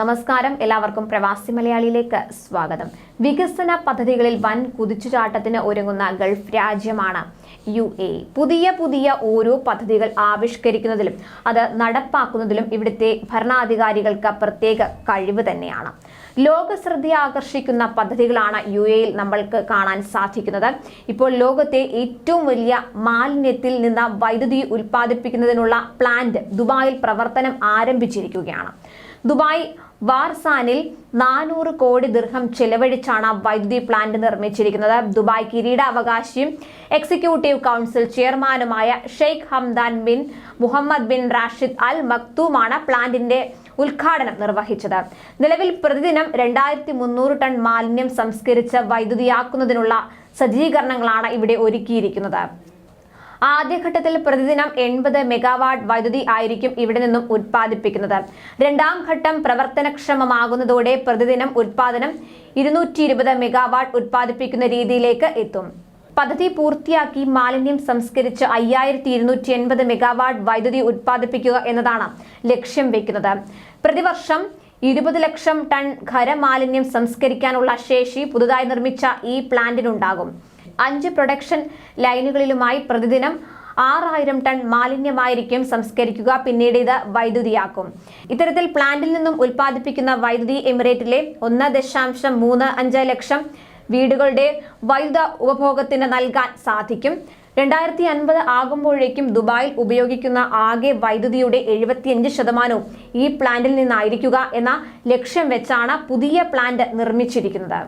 നമസ്കാരം. എല്ലാവർക്കും പ്രവാസി മലയാളിയിലേക്ക് സ്വാഗതം. വികസന പദ്ധതികളിൽ വൻ കുതിച്ചുചാട്ടത്തിന് ഒരുങ്ങുന്ന ഗൾഫ് രാജ്യമാണ് യു എ. പുതിയ പുതിയ ഓരോ പദ്ധതികൾ ആവിഷ്കരിക്കുന്നതിലും അത് നടപ്പാക്കുന്നതിലും ഇവിടുത്തെ ഭരണാധികാരികൾക്ക് പ്രത്യേക കഴിവ് തന്നെയാണ്. ലോക ശ്രദ്ധ ആകർഷിക്കുന്ന പദ്ധതികളാണ് യു എയിൽ നമ്മൾക്ക് കാണാൻ സാധിക്കുന്നത്. ഇപ്പോൾ ലോകത്തെ ഏറ്റവും വലിയ മാലിന്യത്തിൽ നിന്ന് വൈദ്യുതി ഉൽപ്പാദിപ്പിക്കുന്നതിനുള്ള പ്ലാന്റ് ദുബായിൽ പ്രവർത്തനം ആരംഭിച്ചിരിക്കുകയാണ്. ദുബായ് വാർസാനിൽ നാനൂറ് കോടി ദീർഘം ചെലവഴിച്ചാണ് വൈദ്യുതി പ്ലാന്റ് നിർമ്മിച്ചിരിക്കുന്നത്. ദുബായ് കിരീടാവകാശിയും എക്സിക്യൂട്ടീവ് കൗൺസിൽ ചെയർമാനുമായ Sheikh Hamdan bin Mohammed bin Rashid Al മക്തൂമാണ് പ്ലാന്റിന്റെ ഉദ്ഘാടനം നിർവഹിച്ചത്. നിലവിൽ പ്രതിദിനം രണ്ടായിരത്തി മുന്നൂറ് ടൺ മാലിന്യം സംസ്കരിച്ച് വൈദ്യുതിയാക്കുന്നതിനുള്ള സജ്ജീകരണങ്ങളാണ് ഇവിടെ ഒരുക്കിയിരിക്കുന്നത്. ആദ്യഘട്ടത്തിൽ പ്രതിദിനം എൺപത് മെഗാവാട്ട് വൈദ്യുതി ആയിരിക്കും ഇവിടെ നിന്നും ഉത്പാദിപ്പിക്കുന്നത്. രണ്ടാം ഘട്ടം പ്രവർത്തനക്ഷമമാകുന്നതോടെ പ്രതിദിനം ഉത്പാദനം ഇരുന്നൂറ്റി ഇരുപത് മെഗാവാട്ട് ഉത്പാദിപ്പിക്കുന്ന രീതിയിലേക്ക് എത്തും. പദ്ധതി പൂർത്തിയാക്കി മാലിന്യം സംസ്കരിച്ച് അയ്യായിരത്തി ഇരുന്നൂറ്റി എൺപത് മെഗാവാട്ട് വൈദ്യുതി ഉത്പാദിപ്പിക്കുക എന്നതാണ് ലക്ഷ്യം വെക്കുന്നത്. പ്രതിവർഷം ഇരുപത് ലക്ഷം ടൺ ഖരമാലിന്യം സംസ്കരിക്കാനുള്ള ശേഷി പുതുതായി നിർമ്മിച്ച ഈ പ്ലാന്റിനുണ്ടാകും. അഞ്ച് പ്രൊഡക്ഷൻ ലൈനുകളിലുമായി പ്രതിദിനം ആറായിരം ടൺ മാലിന്യമായിരിക്കും സംസ്കരിക്കുക. പിന്നീട് ഇത് വൈദ്യുതിയാക്കും. ഇത്തരത്തിൽ പ്ലാന്റിൽ നിന്നും ഉൽപ്പാദിപ്പിക്കുന്ന വൈദ്യുതി എമിറേറ്റിലെ ഒന്ന് ദശാംശം മൂന്ന് അഞ്ച് ലക്ഷം വീടുകളുടെ വൈദ്യുത ഉപഭോഗത്തിന് നൽകാൻ സാധിക്കും. രണ്ടായിരത്തി അൻപത് ആകുമ്പോഴേക്കും ദുബായിൽ ഉപയോഗിക്കുന്ന ആകെ വൈദ്യുതിയുടെ എഴുപത്തിയഞ്ച് ശതമാനവും ഈ പ്ലാന്റിൽ നിന്നായിരിക്കുക എന്ന ലക്ഷ്യം വെച്ചാണ് പുതിയ പ്ലാന്റ് നിർമ്മിച്ചിരിക്കുന്നത്.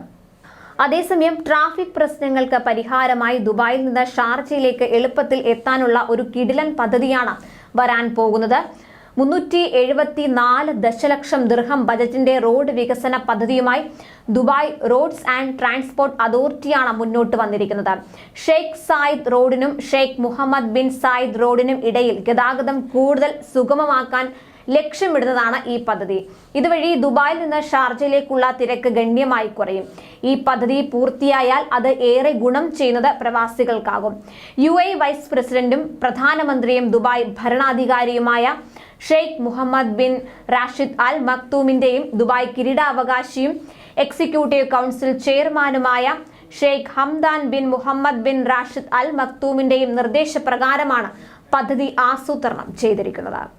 അതേസമയം ട്രാഫിക് പ്രശ്നങ്ങൾക്ക് പരിഹാരമായി ദുബായിൽ നിന്ന് ഷാർജയിലേക്ക് എളുപ്പത്തിൽ എത്താനുള്ള ഒരു കിടിലൻ പദ്ധതിയാണ് വരാൻ പോകുന്നത്. മുന്നൂറ്റി എഴുപത്തി നാല് ദശലക്ഷം ദീർഘം ബജറ്റിന്റെ റോഡ് വികസന പദ്ധതിയുമായി ദുബായ് റോഡ്സ് ആൻഡ് ട്രാൻസ്പോർട്ട് അതോറിറ്റിയാണ് മുന്നോട്ട് വന്നിരിക്കുന്നത്. ഷെയ്ഖ് സായിദ് റോഡിനും ഷെയ്ഖ് മുഹമ്മദ് ബിൻ സായിദ് റോഡിനും ഇടയിൽ ഗതാഗതം കൂടുതൽ സുഗമമാക്കാൻ ലക്ഷ്യമിടുന്നതാണ് ഈ പദ്ധതി. ഇതുവഴി ദുബായിൽ നിന്ന് ഷാർജയിലേക്കുള്ള തിരക്ക് ഗണ്യമായി കുറയും. ഈ പദ്ധതി പൂർത്തിയായാൽ അത് ഏറെ ഗുണം ചെയ്യുന്നത് പ്രവാസികൾക്കാകും. യു എ വൈസ് പ്രസിഡന്റും പ്രധാനമന്ത്രിയും Dubai ഭരണാധികാരിയുമായ Sheikh Mohammed bin Rashid Al മക്തൂമിന്റെയും Dubai കിരീടാവകാശിയും എക്സിക്യൂട്ടീവ് കൗൺസിൽ ചെയർമാനുമായ Sheikh Hamdan bin Mohammed bin Rashid Al മക്തൂമിന്റെയും നിർദ്ദേശപ്രകാരമാണ് പദ്ധതി ആസൂത്രണം ചെയ്തിരിക്കുന്നത്.